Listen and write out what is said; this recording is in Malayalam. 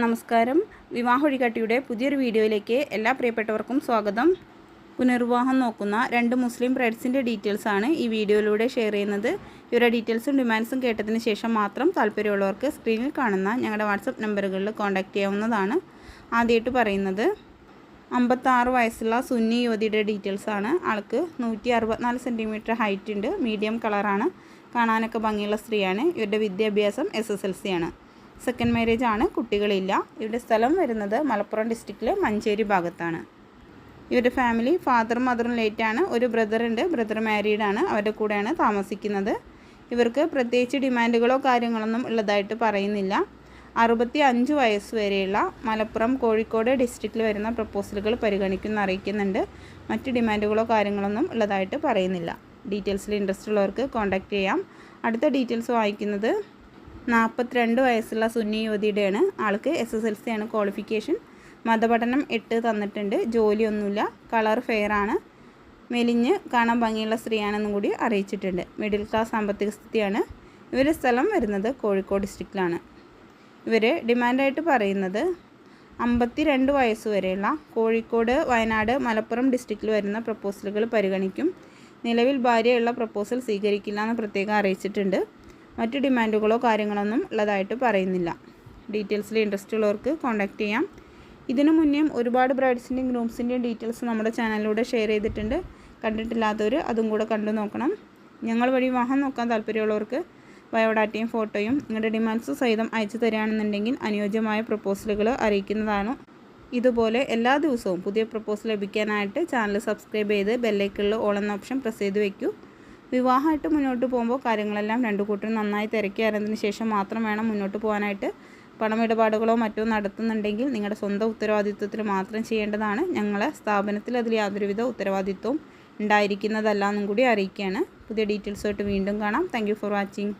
നമസ്കാരം. വിവാഹ വഴികാട്ടിയുടെ പുതിയൊരു വീഡിയോയിലേക്ക് എല്ലാ പ്രിയപ്പെട്ടവർക്കും സ്വാഗതം. പുനർവിവാഹം നോക്കുന്ന രണ്ട് മുസ്ലിം ബ്രൈഡ്സിന്റെ ഡീറ്റെയിൽസ് ആണ് ഈ വീഡിയോയിലൂടെ ഷെയർ ചെയ്യുന്നത്. ഇവരുടെ ഡീറ്റെയിൽസും ഡിമാൻഡ്സും കേട്ടതിന് ശേഷം മാത്രം താല്പര്യമുള്ളവർക്ക് സ്ക്രീനിൽ കാണുന്ന ഞങ്ങളുടെ വാട്സപ്പ് നമ്പറുകളിൽ കോൺടാക്റ്റ് ചെയ്യാവുന്നതാണ്. ആദ്യമായിട്ട് പറയുന്നത് അമ്പത്താറ് വയസ്സുള്ള സുന്നി യുവതിയുടെ ഡീറ്റെയിൽസ് ആണ്. ആൾക്ക് നൂറ്റി അറുപത്തിനാല് സെന്റിമീറ്റർ ഹൈറ്റ് ഉണ്ട്. മീഡിയം കളറാണ്. കാണാനൊക്കെ ഭംഗിയുള്ള സ്ത്രീയാണ്. ഇവരുടെ വിദ്യാഭ്യാസം എസ് എസ് എൽ സി ആണ്. സെക്കൻഡ് മാരേജ് ആണ് കുട്ടികളില്ല. ഇവരുടെ സ്ഥലം വരുന്നത് മലപ്പുറം ഡിസ്ട്രിക്റ്റിലെ മഞ്ചേരി ഭാഗത്താണ്. ഇവരുടെ ഫാമിലി ഫാദറും മദറും ലേറ്റാണ് ഒരു ബ്രദറുണ്ട് ബ്രദർ മാരീഡ് ആണ്. അവരുടെ കൂടെയാണ് താമസിക്കുന്നത്. ഇവർക്ക് പ്രത്യേകിച്ച് ഡിമാൻഡുകളോ കാര്യങ്ങളൊന്നും ഉള്ളതായിട്ട് പറയുന്നില്ല. അറുപത്തി അഞ്ച് വയസ്സ് വരെയുള്ള മലപ്പുറം കോഴിക്കോട് ഡിസ്ട്രിക്റ്റിൽ വരുന്ന പ്രപ്പോസലുകൾ പരിഗണിക്കുന്ന അറിയിക്കുന്നുണ്ട്. മറ്റ് ഡിമാൻഡുകളോ കാര്യങ്ങളൊന്നും ഉള്ളതായിട്ട് പറയുന്നില്ല. ഡീറ്റെയിൽസിൽ ഇൻട്രസ്റ്റ് ഉള്ളവർക്ക് കോൺടാക്റ്റ് ചെയ്യാം. അടുത്ത ഡീറ്റെയിൽസ് വായിക്കുന്നത് നാൽപ്പത്തിരണ്ട് വയസ്സുള്ള സുന്നി യുവതിയുടെയാണ്. ആൾക്ക് എസ് എസ് എൽ സി ആണ് ക്വാളിഫിക്കേഷൻ മതപഠനം എട്ട് തന്നിട്ടുണ്ട്. ജോലിയൊന്നുമില്ല. കളർ ഫെയർ ആണ്. മെലിഞ്ഞ് കാണാൻ ഭംഗിയുള്ള സ്ത്രീയാണെന്നും കൂടി അറിയിച്ചിട്ടുണ്ട്. മിഡിൽ ക്ലാസ് സാമ്പത്തിക സ്ഥിതിയാണ്. ഇവരുടെ സ്ഥലം വരുന്നത് കോഴിക്കോട് ഡിസ്ട്രിക്റ്റിലാണ് ഇവർ ഡിമാൻഡായിട്ട് പറയുന്നത് അമ്പത്തി രണ്ട് വയസ്സ് വരെയുള്ള കോഴിക്കോട് വയനാട് മലപ്പുറം ഡിസ്ട്രിക്റ്റിൽ വരുന്ന പ്രപ്പോസലുകൾ പരിഗണിക്കും. നിലവിൽ ഭാര്യയുള്ള പ്രപ്പോസൽ സ്വീകരിക്കില്ല എന്ന് പ്രത്യേകം അറിയിച്ചിട്ടുണ്ട്. മറ്റ് ഡിമാൻഡുകളോ കാര്യങ്ങളൊന്നും ഉള്ളതായിട്ട് പറയുന്നില്ല. ഡീറ്റെയിൽസിൽ ഇൻട്രസ്റ്റ് ഉള്ളവർക്ക് കോൺടാക്റ്റ് ചെയ്യാം. ഇതിനു മുന്നേ ഒരുപാട് ബ്രൈഡ്സിന്റെയും ഗ്രൂംസിന്റെയും ഡീറ്റെയിൽസ് നമ്മുടെ ചാനലിലൂടെ ഷെയർ ചെയ്തിട്ടുണ്ട്. കണ്ടിട്ടില്ലാത്തവർ അതും കൂടെ കണ്ടു നോക്കണം. ഞങ്ങൾ വഴി വാഹനം നോക്കാൻ താല്പര്യമുള്ളവർക്ക് ബയോഡാറ്റയും ഫോട്ടോയും നിങ്ങളുടെ ഡിമാൻഡ്സ് സഹിതം അയച്ചു തരികയാണെന്നുണ്ടെങ്കിൽ അനുയോജ്യമായ പ്രപ്പോസലുകൾ അറിയിക്കുന്നതാണ്. ഇതുപോലെ എല്ലാ ദിവസവും പുതിയ പ്രപ്പോസൽ ലഭിക്കാനായിട്ട് ചാനൽ സബ്സ്ക്രൈബ് ചെയ്ത് ബെല്ലൈക്കുള്ള ഓൾ എന്ന ഓപ്ഷൻ പ്രസ് ചെയ്ത് വയ്ക്കൂ വിവാഹമായിട്ട് മുന്നോട്ട് പോകുമ്പോൾ കാര്യങ്ങളെല്ലാം രണ്ടു കൂട്ടരും നന്നായി തിരക്കി അറിഞ്ഞതിന് ശേഷം മാത്രം വേണം മുന്നോട്ട് പോകാനായിട്ട് പണമിടപാടുകളോ മറ്റോ നടത്തുന്നുണ്ടെങ്കിൽ നിങ്ങളുടെ സ്വന്തം ഉത്തരവാദിത്വത്തിൽ മാത്രം ചെയ്യേണ്ടതാണ്. ഞങ്ങളെ സ്ഥാപനത്തിൽ അതിൽ യാതൊരുവിധ ഉത്തരവാദിത്വവും ഉണ്ടായിരിക്കുന്നതല്ല എന്നും കൂടി അറിയിക്കുകയാണ്. പുതിയ ഡീറ്റെയിൽസുമായിട്ട് വീണ്ടും കാണാം. Thank for watching